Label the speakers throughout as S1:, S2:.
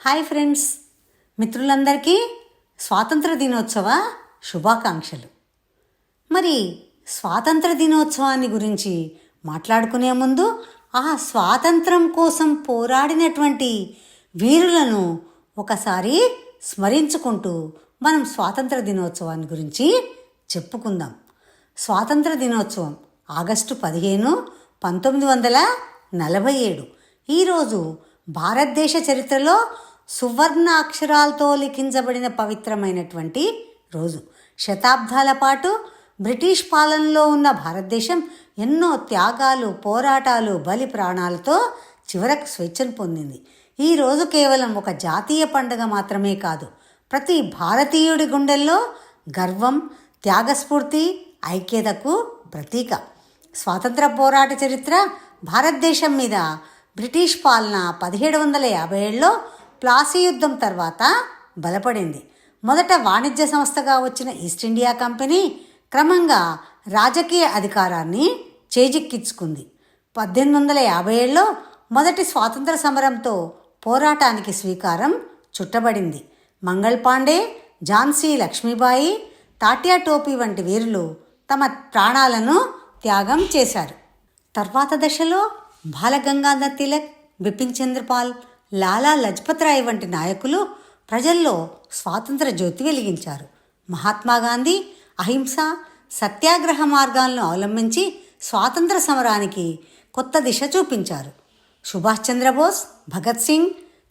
S1: Hi friends మిత్రులందరికీ స్వాతంత్ర దినోత్సవ శుభాకాంక్షలు. మరి స్వాతంత్ర దినోత్సవాన్ని గురించి మాట్లాడుకునే ముందు ఆ స్వాతంత్రం కోసం పోరాడినటువంటి వీరులను ఒకసారి స్మరించుకుంటూ మనం స్వాతంత్ర దినోత్సవాన్ని గురించి చెప్పుకుందాం. స్వాతంత్ర దినోత్సవం ఆగస్టు పదిహేను పంతొమ్మిది వందల నలభై ఏడు. ఈరోజు భారతదేశ చరిత్రలో సువర్ణ అక్షరాలతో లిఖించబడిన పవిత్రమైనటువంటి రోజు. శతాబ్దాల పాటు బ్రిటిష్ పాలనలో ఉన్న భారతదేశం ఎన్నో త్యాగాలు పోరాటాలు బలి ప్రాణాలతో చివరకు స్వేచ్ఛను పొందింది. ఈ రోజు కేవలం ఒక జాతీయ పండుగ మాత్రమే కాదు ప్రతి భారతీయుడి గుండెల్లో గర్వం త్యాగస్ఫూర్తి ఐక్యతకు ప్రతీక. స్వాతంత్ర పోరాట చరిత్ర భారతదేశం మీద బ్రిటిష్ పాలన పదిహేడు వందల యాభై ఏడులో ప్లాసీ యుద్ధం తర్వాత బలపడింది. మొదట వాణిజ్య సంస్థగా వచ్చిన ఈస్ట్ ఇండియా కంపెనీ క్రమంగా రాజకీయ అధికారాన్ని చేజిక్కించుకుంది. పద్దెనిమిది వందల యాభై ఏడులో మొదటి స్వాతంత్ర సమరంతో పోరాటానికి స్వీకారం చుట్టబడింది. మంగళ్ పాండే ఝాన్సీ లక్ష్మీబాయి తాటియా టోపీ వంటి వీరులు తమ ప్రాణాలను త్యాగం చేశారు. తర్వాత దశలో బాలగంగాధర్ తిలక్ బిపిన్ చంద్రపాల్ లాలా లజపత్ రాయ్ వంటి నాయకులు ప్రజల్లో స్వాతంత్ర జ్యోతి వెలిగించారు. మహాత్మా గాంధీ అహింస సత్యాగ్రహ మార్గాలను అవలంబించి స్వాతంత్ర సమరానికి కొత్త దిశ చూపించారు. సుభాష్ చంద్రబోస్ భగత్ సింగ్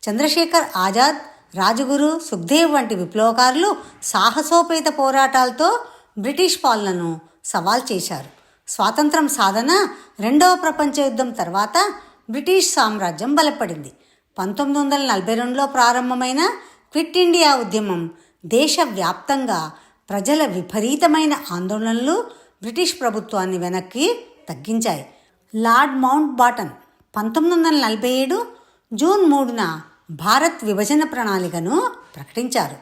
S1: చంద్రశేఖర్ ఆజాద్ రాజగురు సుఖ్దేవ్ వంటి విప్లవకారులు సాహసోపేత పోరాటాలతో బ్రిటిష్ పాలనను సవాల్ చేశారు. స్వాతంత్రం సాధన రెండవ ప్రపంచ యుద్ధం తర్వాత బ్రిటిష్ సామ్రాజ్యం బలపడింది. పంతొమ్మిది వందల నలభై రెండులో ప్రారంభమైన క్విట్ ఇండియా ఉద్యమం దేశవ్యాప్తంగా ప్రజల విపరీతమైన ఆందోళనలు బ్రిటిష్ ప్రభుత్వాన్ని వెనక్కి తగ్గించాయి. లార్డ్ మౌంట్ బాటన్ పంతొమ్మిది వందల నలభై ఏడు జూన్ మూడున భారత్ విభజన ప్రణాళికను ప్రకటించారు.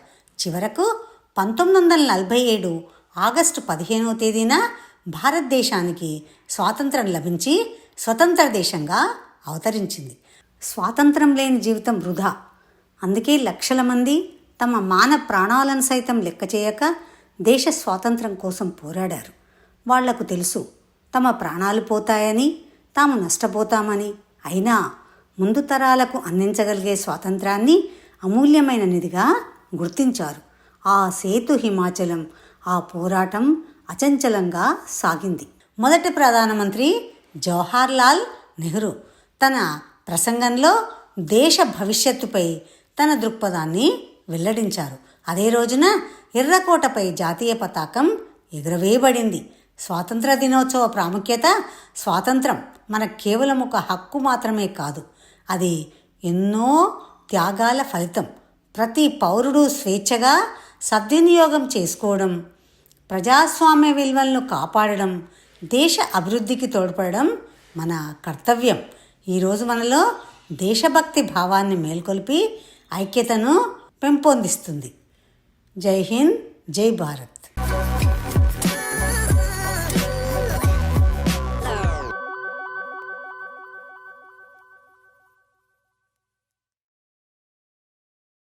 S1: చివరకు పంతొమ్మిది వందల నలభై ఏడు ఆగస్టు పదిహేనవ తేదీన భారతదేశానికి స్వాతంత్రం లభించి స్వతంత్ర దేశంగా అవతరించింది. స్వాతంత్రం లేని జీవితం వృధా. అందుకే లక్షల మంది తమ మాన ప్రాణాలను సైతం లెక్క చేయక దేశ స్వాతంత్రం కోసం పోరాడారు. వాళ్ళకు తెలుసు తమ ప్రాణాలు పోతాయని తాము నష్టపోతామని. అయినా ముందు తరాలకు అందించగలిగే స్వాతంత్రాన్ని అమూల్యమైన నిధిగా గుర్తించారు. ఆ సేతు హిమాచలం ఆ పోరాటం అచంచలంగా సాగింది. మొదటి ప్రధానమంత్రి జవహర్ లాల్ నెహ్రూ తన ప్రసంగంలో దేశ భవిష్యత్తుపై తన దృక్పథాన్ని వెల్లడించారు. అదే రోజున ఎర్రకోటపై జాతీయ పతాకం ఎగురవేయబడింది. స్వాతంత్ర దినోత్సవ ప్రాముఖ్యత స్వాతంత్రం మన కేవలం ఒక హక్కు మాత్రమే కాదు అది ఎన్నో త్యాగాల ఫలితం. ప్రతి పౌరుడు స్వేచ్ఛగా సద్వినియోగం చేసుకోవడం ప్రజాస్వామ్య విలువలను కాపాడడం దేశ అభివృద్ధికి తోడ్పడడం మన కర్తవ్యం. ఈరోజు మనలో దేశభక్తి భావాన్ని మేల్కొల్పి ఐక్యతను పెంపొందిస్తుంది. జై హింద్ జై భారత్.